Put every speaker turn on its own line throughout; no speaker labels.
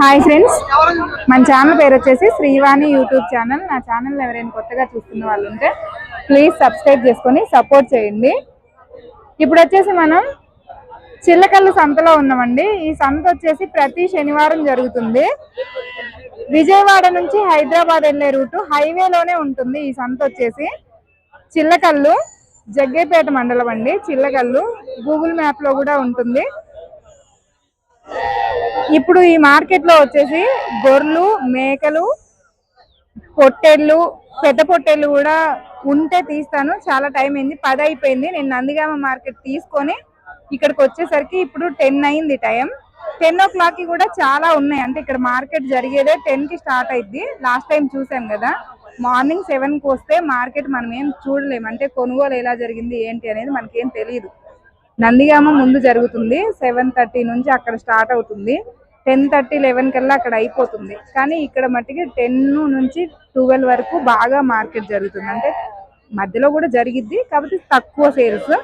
Hi friends. మన channel పేరు వచ్చేసి శ్రీవాణి యూట్యూబ్ ఛానల్. నా ఛానల్ ఎవరైనా కొత్తగా చూస్తున్న వాళ్ళు ఉంటే ప్లీజ్ సబ్స్క్రైబ్ చేసుకొని సపోర్ట్ చేయండి. ఇప్పుడు వచ్చేసి మనం చిల్లకల్లు సంతలో ఉన్నామండి. ఈ సంత వచ్చేసి ప్రతి శనివారం జరుగుతుంది. విజయవాడ నుంచి హైదరాబాద్ వెళ్ళే రూటు హైవేలోనే ఉంటుంది ఈ సంత వచ్చేసి. చిల్లకల్లు జగ్గేపేట మండలం అండి. చిల్లకల్లు గూగుల్ మ్యాప్లో కూడా ఉంటుంది. ఇప్పుడు ఈ మార్కెట్లో వచ్చేసి గొర్రెలు మేకలు పొట్టేళ్ళు పెద్ద పొట్టేళ్ళు కూడా ఉంటే తీస్తాను. చాలా టైం అయింది. పది అయిపోయింది. నేను నందిగామ మార్కెట్ తీసుకొని ఇక్కడికి వచ్చేసరికి ఇప్పుడు టెన్ అయింది టైం టెన్ ఓ క్లాక్కి కూడా చాలా ఉన్నాయి. అంటే ఇక్కడ మార్కెట్ జరిగేదే టెన్కి స్టార్ట్ అయింది లాస్ట్ టైం చూసాం కదా. మార్నింగ్ సెవెన్కి వస్తే మార్కెట్ మనం ఏం చూడలేము. అంటే కొనుగోలు ఎలా జరిగింది ఏంటి అనేది మనకేం తెలియదు నందిగామ ముందు జరుగుతుంది. సెవెన్ థర్టీ నుంచి అక్కడ స్టార్ట్ అవుతుంది. టెన్ థర్టీ లెవెన్ కల్లా అక్కడ అయిపోతుంది. కానీ ఇక్కడ మట్టికి టెన్ నుంచి ట్వెల్వ్ వరకు బాగా మార్కెట్ జరుగుతుంది. అంటే మధ్యలో కూడా జరిగిద్ది. కాబట్టి తక్కువ సేల్స్.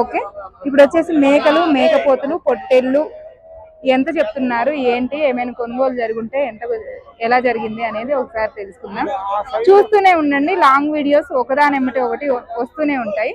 ఓకే? ఇప్పుడు వచ్చేసి మేకలు మేకపోతులు పొట్టెళ్ళు ఎంత చెప్తున్నారు? ఏంటి? ఏమైనా కొనుగోలు జరుగుంటే ఎంత ఎలా జరిగింది అనేది ఒకసారి తెలుసుకుందాం. చూస్తూనే ఉండండి. లాంగ్ వీడియోస్ ఒకదాని ఒకటి వస్తూనే ఉంటాయి.